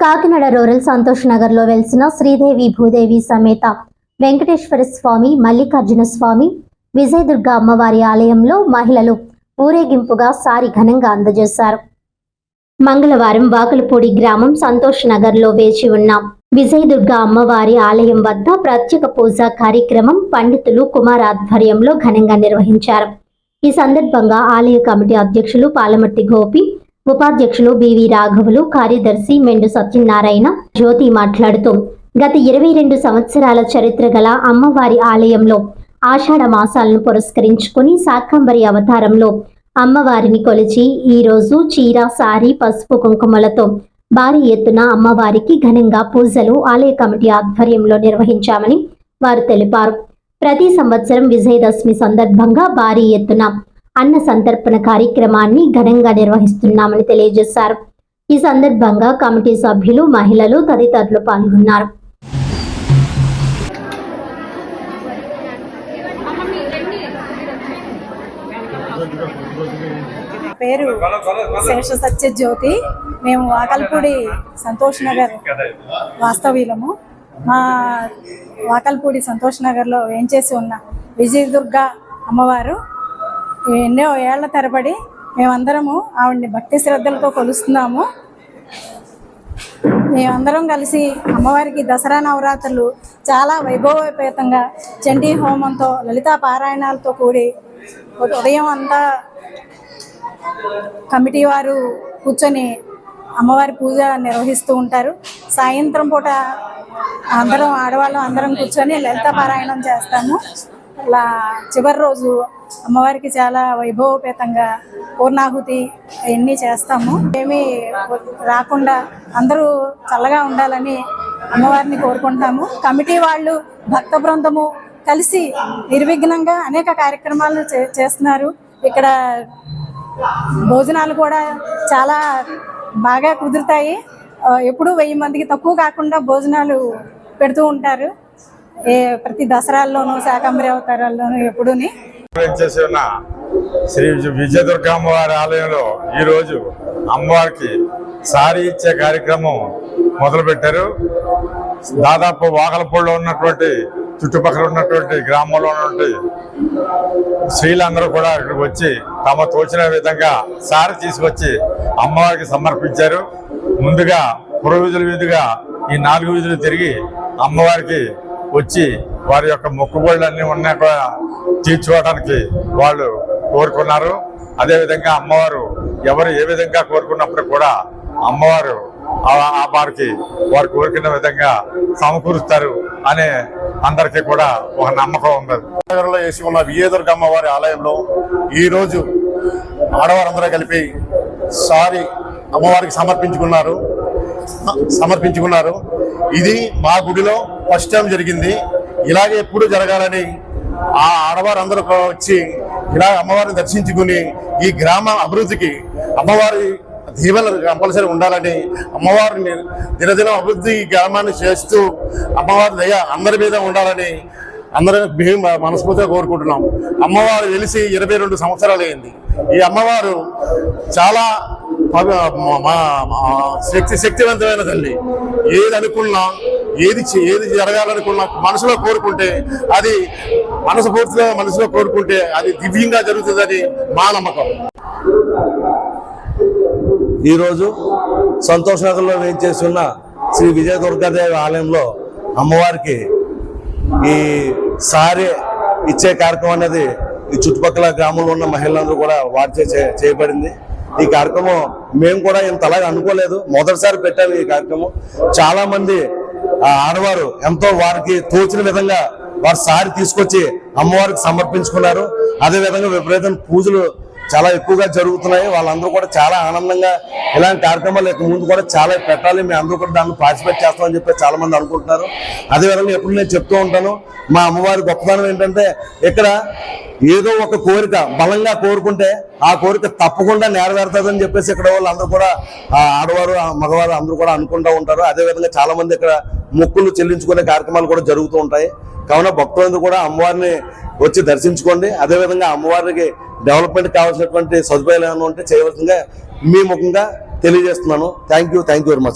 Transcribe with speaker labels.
Speaker 1: Kakinada rural Santosh నగర్లో వెలిసిన శ్రీదేవి భూదేవి సమేత వెంకటేశ్వర స్వామి మల్లికార్జున స్వామి విజయదుర్గ అమ్మవారి ఆలయంలో మహిళలు ఊరేగింపుగా సారి ఘనంగా అందజేశారు. మంగళవారం వాకలపూడి గ్రామం సంతోష్ నగర్లో వేచి ఉన్న విజయదుర్గ అమ్మవారి ఆలయం వద్ద ప్రత్యేక పూజా కార్యక్రమం పండితులు కుమార్ ఆధ్వర్యంలో ఘనంగా నిర్వహించారు. ఈ సందర్భంగా ఆలయ కమిటీ అధ్యక్షులు పాలమర్తి గోపి ఉపాధ్యక్షులు బివి రాఘవులు కార్యదర్శి మెండు సత్యనారాయణ జ్యోతి మాట్లాడుతూ గత ఇరవై రెండు సంవత్సరాల చరిత్ర గల అమ్మవారి ఆలయంలో ఆషాఢ మాసాలను పురస్కరించుకుని శాకంబరి అవతారంలో అమ్మవారిని కొలిచి ఈ రోజు చీర సారీ పసుపు కుంకుమలతో భారీ ఎత్తున అమ్మవారికి ఘనంగా పూజలు ఆలయ కమిటీ ఆధ్వర్యంలో నిర్వహించామని వారు తెలిపారు. ప్రతి సంవత్సరం విజయదశమి సందర్భంగా భారీ ఎత్తున అన్న సంతర్పణ కార్యక్రమాన్ని ఘనంగా నిర్వహిస్తున్నామని తెలియజేశారు. ఈ సందర్భంగా కమిటీ సభ్యులు మహిళలు తదితరులు పాల్గొన్నారు.
Speaker 2: పేరు శేష సత్య జ్యోతి మేము వాకల్పూడి సంతోష్ నగర్ వాస్తవీలము మా వాకల్పూడి సంతోష్ నగర్లో ఏం చేసి ఉన్న విజయదుర్గ అమ్మవారు ఎన్నో ఏళ్ళ తరబడి మేమందరము ఆవిడ్ని భక్తి శ్రద్ధలతో కొలుస్తున్నాము. మేమందరం కలిసి అమ్మవారికి దసరా నవరాత్రులు చాలా వైభవోపేతంగా చండీ హోమంతో లలితా పారాయణాలతో కూడి ఉదయం అంతా కమిటీ వారు కూర్చొని అమ్మవారి పూజ నిర్వహిస్తూ ఉంటారు. సాయంత్రం పూట అందరం ఆడవాళ్ళం అందరం కూర్చొని లలిత పారాయణం చేస్తాము. అలా చివరి రోజు అమ్మవారికి చాలా వైభవపేతంగా పూర్ణాహుతి అవన్నీ చేస్తాము. ఏమీ రాకుండా అందరూ చల్లగా ఉండాలని అమ్మవారిని కోరుకుంటాము కమిటీ వాళ్ళు భక్త బృందము కలిసి నిర్విఘ్నంగా అనేక కార్యక్రమాలు చే- చేస్తున్నారు. ఇక్కడ భోజనాలు కూడా చాలా బాగా కుదురుతాయి. ఎప్పుడూ వెయ్యి మందికి తక్కువ కాకుండా భోజనాలు పెడుతూ ఉంటారు. ఏ ప్రతి దసరాల్లోనూ శాకంబరి అవతారాల్లోనూ ఎప్పుడూని.
Speaker 3: శ్రీ విజయ- ఆలయంలో ఈ రోజు అమ్మవారికి సారీ ఇచ్చే కార్యక్రమం మొదలుపెట్టారు. దాదాపు వాకలపూడిలో ఉన్నటువంటి చుట్టుపక్కల ఉన్నటువంటి గ్రామంలో ఉన్నటువంటి స్త్రీలందరూ కూడా ఇక్కడికి వచ్చి తమ తోచిన విధంగా సారి తీసుకొచ్చి అమ్మవారికి సమర్పించారు. ముందుగా పురోవిధుల వీధిగా ఈ నాలుగు వీధులు తిరిగి అమ్మవారికి వచ్చి వారి యొక్క మొక్కుబడులన్నీ ఉన్నా కూడా తీర్చుకోవడానికి వాళ్ళు కోరుకున్నారు. అదేవిధంగా అమ్మవారు ఎవరు ఏ విధంగా కోరుకున్నప్పుడు కూడా అమ్మవారు ఆ- ఆ వారికి వారు కోరుకున్న విధంగా సమకూరుస్తారు అనే అందరికీ కూడా ఒక నమ్మకం ఉంది.
Speaker 4: నగరంలో వేసి ఉన్న విజయదుర్గ అమ్మవారి ఆలయంలో ఈరోజు ఆడవారందరూ కలిపి సారి అమ్మవారికి సమర్పించుకున్నారు. సమర్పించుకున్నారు. ఇది మా గుడిలో ఫస్ట్ టైం జరిగింది. ఇలాగే ఎప్పుడు జరగాలని ఆ ఆడవారందరూ అందరూ వచ్చి ఇలా అమ్మవారిని దర్శించుకుని ఈ గ్రామ అభివృద్ధికి అమ్మవారి దీవెనలు కంపల్సరీ ఉండాలని అమ్మవారిని దినదినం అభివృద్ధి గ్రామాన్ని చేస్తూ అమ్మవారి దయ అందరి మీద ఉండాలని అందరూ మేము మనస్ఫూర్తిగా కోరుకుంటున్నాం. అమ్మవారు వెలిసి ఇరవై రెండు సంవత్సరాలు అయింది ఈ అమ్మవారు చాలా శక్తి శక్తివంతమైన తల్లి. ఏది అనుకున్నా ఏది ఏది జరగాలనుకున్నా మనసులో కోరుకుంటే అది మనసు పూర్తిగా మనసులో కోరుకుంటే అది దివ్యంగా జరుగుతుందని మా నమ్మకం.
Speaker 5: ఈరోజు సంతోష్ నగర్లో వేయించేసి శ్రీ విజయ దుర్గాదేవి ఆలయంలో అమ్మవారికి ఈ సారీ ఇచ్చే కార్యక్రమం అనేది ఈ చుట్టుపక్కల గ్రామంలో ఉన్న మహిళలందరూ కూడా వారిచే చే- చేయబడింది. ఈ కార్యక్రమం మేము కూడా ఇంతలాగా అనుకోలేదు. మొదటిసారి పెట్టాము ఈ కార్యక్రమం. చాలా మంది ఆ ఆడవారు ఎంతో వారికి తోచిన విధంగా వారి సారి తీసుకొచ్చి అమ్మవారికి సమర్పించుకున్నారు. అదే విధంగా విపరీతం పూజలు చాలా ఎక్కువగా జరుగుతున్నాయి. వాళ్ళందరూ కూడా చాలా ఆనందంగా ఇలాంటి కార్యక్రమాలు ఇక ముందు కూడా చాలా పెట్టాలి. మేము అందరూ కూడా దాన్ని పార్టిసిపేట్ చేస్తామని చెప్పి చాలా మంది అనుకుంటున్నారు. అదేవిధంగా ఎప్పుడు నేను చెప్తూ ఉంటాను మా అమ్మవారి గొప్పదనం ఏంటంటే ఇక్కడ ఏదో ఒక కోరిక బలంగా కోరుకుంటే ఆ కోరిక తప్పకుండా నెరవేరుతుందని చెప్పేసి ఇక్కడ వాళ్ళందరూ కూడా ఆ ఆడవారు ఆ మగవారు అందరూ కూడా అనుకుంటూ ఉంటారు. అదేవిధంగా చాలా మంది ఇక్కడ మొక్కులు చెల్లించుకునే కార్యక్రమాలు కూడా జరుగుతూ ఉంటాయి. కావున భక్తులందరూ కూడా అమ్మవారిని వచ్చి దర్శించుకోండి. అదేవిధంగా అమ్మవారికి డెవలప్మెంట్ కావాల్సినటువంటి సదుపాయాలు ఏమైనా ఉంటే చేయవలసిందిగా మీ ముఖంగా తెలియజేస్తున్నాను. Thank you thank you very much